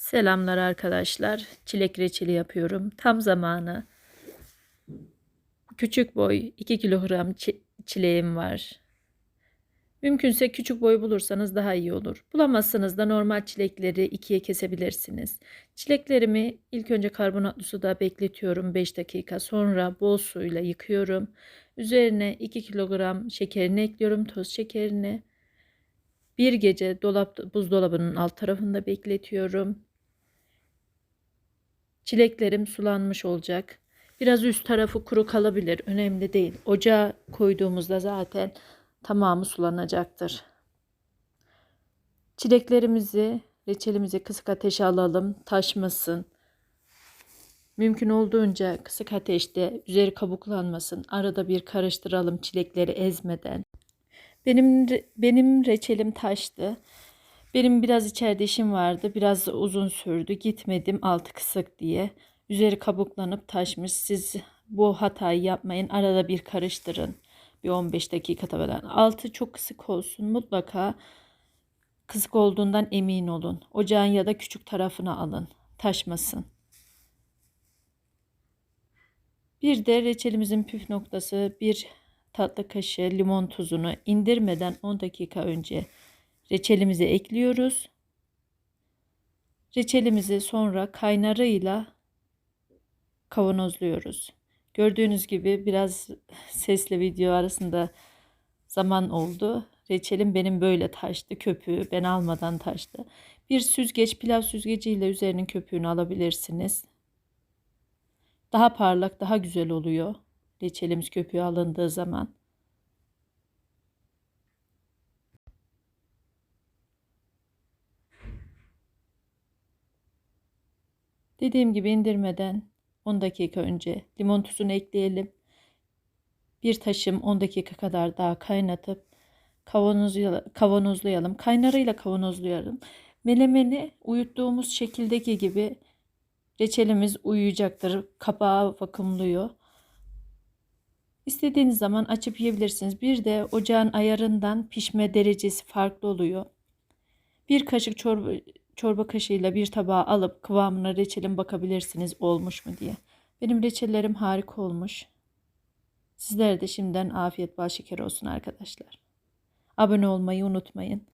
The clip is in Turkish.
Selamlar arkadaşlar. Çilek reçeli yapıyorum. Tam zamanı. Küçük boy 2 kilogram çi- çileğim var. Mümkünse küçük boy bulursanız daha iyi olur. Bulamazsanız da normal çilekleri ikiye kesebilirsiniz. Çileklerimi ilk önce karbonatlı suda bekletiyorum 5 dakika. Sonra bol suyla yıkıyorum. Üzerine 2 kilogram şekerini ekliyorum, toz şekerini. Bir gece dolap buzdolabının alt tarafında bekletiyorum. Çileklerim sulanmış olacak. Biraz üst tarafı kuru kalabilir. Önemli değil. Ocağa koyduğumuzda zaten tamamı sulanacaktır. Çileklerimizi, reçelimizi kısık ateşe alalım. Taşmasın. Mümkün olduğunca kısık ateşte üzeri kabuklanmasın. Arada bir karıştıralım çilekleri ezmeden. Benim benim reçelim taştı. Benim biraz içeride işim vardı. Biraz uzun sürdü. Gitmedim altı kısık diye. Üzeri kabuklanıp taşmış. Siz bu hatayı yapmayın. Arada bir karıştırın. Bir 15 dakika falan. Altı çok kısık olsun. Mutlaka kısık olduğundan emin olun. Ocağın ya da küçük tarafına alın. Taşmasın. Bir de reçelimizin püf noktası bir tatlı kaşığı limon tuzunu indirmeden 10 dakika önce reçelimize ekliyoruz. Reçelimizi sonra kaynarıyla kavanozluyoruz. Gördüğünüz gibi biraz sesle video arasında zaman oldu. Reçelim benim böyle taştı. Köpüğü ben almadan taştı. Bir süzgeç pilav süzgeciyle üzerinin köpüğünü alabilirsiniz. Daha parlak, daha güzel oluyor. Reçelimiz köpüğü alındığı zaman. Dediğim gibi indirmeden 10 dakika önce limon tuzunu ekleyelim. Bir taşım 10 dakika kadar daha kaynatıp kavanozlayalım. kavanozlayalım. Kaynarıyla kavanozlayalım. Melemeni uyuttuğumuz şekildeki gibi reçelimiz uyuyacaktır. Kapağı vakumluyor. İstediğiniz zaman açıp yiyebilirsiniz. Bir de ocağın ayarından pişme derecesi farklı oluyor. Bir kaşık çorba, çorba kaşığıyla bir tabağa alıp kıvamına reçelin bakabilirsiniz olmuş mu diye. Benim reçellerim harika olmuş. Sizlere de şimdiden afiyet bal şeker olsun arkadaşlar. Abone olmayı unutmayın.